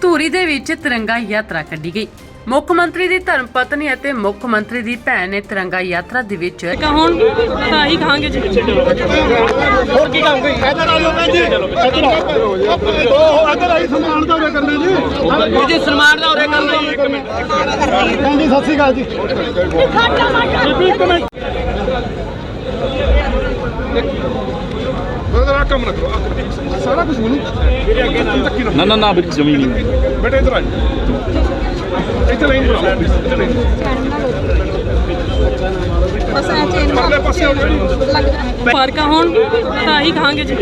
ਧੂਰੀ ਦੇ ਵਿੱਚ ਤਿਰੰਗਾ ਯਾਤਰਾ ਕੱਢੀ ਗਈ। ਮੁੱਖ ਮੰਤਰੀ ਦੀ ਧਰਮ ਪਤਨੀ ਅਤੇ ਮੁੱਖ ਮੰਤਰੀ ਦੀ ਭੈਣ ਨੇ ਤਿਰੰਗਾ ਯਾਤਰਾ ਦੇ ਵਿੱਚ ਕਾ ਹੁਣ ਤਾਂ ਹੀ ਕਹਾਂਗੇ ਜੀ। ਹੋਰ ਕੀ ਕਹੋਗੇ? ਇੱਧਰ ਆ ਜਾਓ ਭੈਣ ਜੀ। ਇੱਧਰ ਆਓ ਉਹ ਇੱਧਰ ਆਈ ਸਨਮਾਨ ਦਾ ਉਰੇ ਕਰਨਾ ਜੀ। ਜੀ ਸਨਮਾਨ ਦਾ ਉਰੇ ਕਰਨਾ। ਜੀ ਭੈਣ ਜੀ ਸਤਿ ਸ਼੍ਰੀ ਅਕਾਲ ਜੀ। ਬੀਬੀ ਇੱਕ ਮਿੰਟ ਬਰਦਰ ਆ ਕੰਮ ਨਾ ਕਰੋ ਆਹ ਕਰੋ। ਸਾਰਾ ਕੁਝ ਮੈਨੂੰ ਮੇਰੇ ਅੱਗੇ ਧੱਕੀ ਨਾ ਨਾ ਨਾ ਨਾ ਵੀਰ ਜਮੀ ਨਹੀਂ। ਬੇਟੇ ਇੱਧਰ ਆ ਜਾ। ਇੱਥੇ ਲਾਈਨ ਬਣਾ ਇੱਥੇ ਲਾਈਨ ਬਸ ਐ ਚੇਨ ਪਰਲੇ ਪਾਸੇ ਹੋ ਜਾਓ ਪਰ ਕਾ ਹੁਣ ਤਾਂ ਹੀ ਕਹਾਂਗੇ ਜੀ।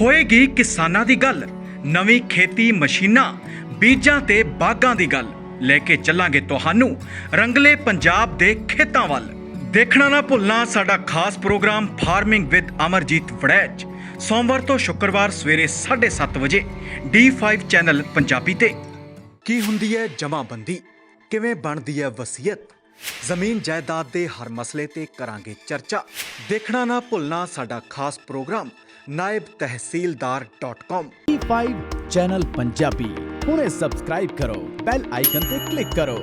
ਹੋਏਗੀ ਕਿਸਾਨਾਂ ਦੀ ਗੱਲ ਨਵੀਂ ਖੇਤੀ ਮਸ਼ੀਨਾਂ ਬੀਜਾਂ ਤੇ ਬਾਗਾਂ ਦੀ ਗੱਲ। ਲੈ ਕੇ ਚੱਲਾਂਗੇ ਤੁਹਾਨੂੰ ਰੰਗਲੇ ਪੰਜਾਬ ਦੇ ਖੇਤਾਂ ਵੱਲ। ਦੇਖਣਾ ਨਾ ਭੁੱਲਣਾ ਸਾਡਾ ਖਾਸ program farming with Amarjeet Waraich. ਸੋਮਵਾਰ ਤੋਂ ਸ਼ੁੱਕਰਵਾਰ ਸਵੇਰੇ 7:30 ਵਜੇ D5 ਚੈਨਲ ਪੰਜਾਬੀ ਤੇ। ਕੀ ਹੁੰਦੀ ਹੈ ਜਮਾਬੰਦੀ? ਕਿਵੇਂ ਬਣਦੀ ਹੈ ਵਸੀਅਤ? ਜ਼ਮੀਨ ਜਾਇਦਾਦ ਦੇ ਹਰ ਮਸਲੇ ਤੇ ਕਰਾਂਗੇ ਚਰਚਾ। ਦੇਖਣਾ ਨਾ ਭੁੱਲਣਾ ਸਾਡਾ ਖਾਸ ਪ੍ਰੋਗਰਾਮ ਨਾਇਬ ਤਹਿਸੀਲਦਾਰ.com 5 ਚੈਨਲ ਪੰਜਾਬੀ। ਹੁਣੇ ਸਬਸਕ੍ਰਾਈਬ ਕਰੋ ਬੈਲ ਆਈਕਨ ਤੇ ਕਲਿੱਕ ਕਰੋ।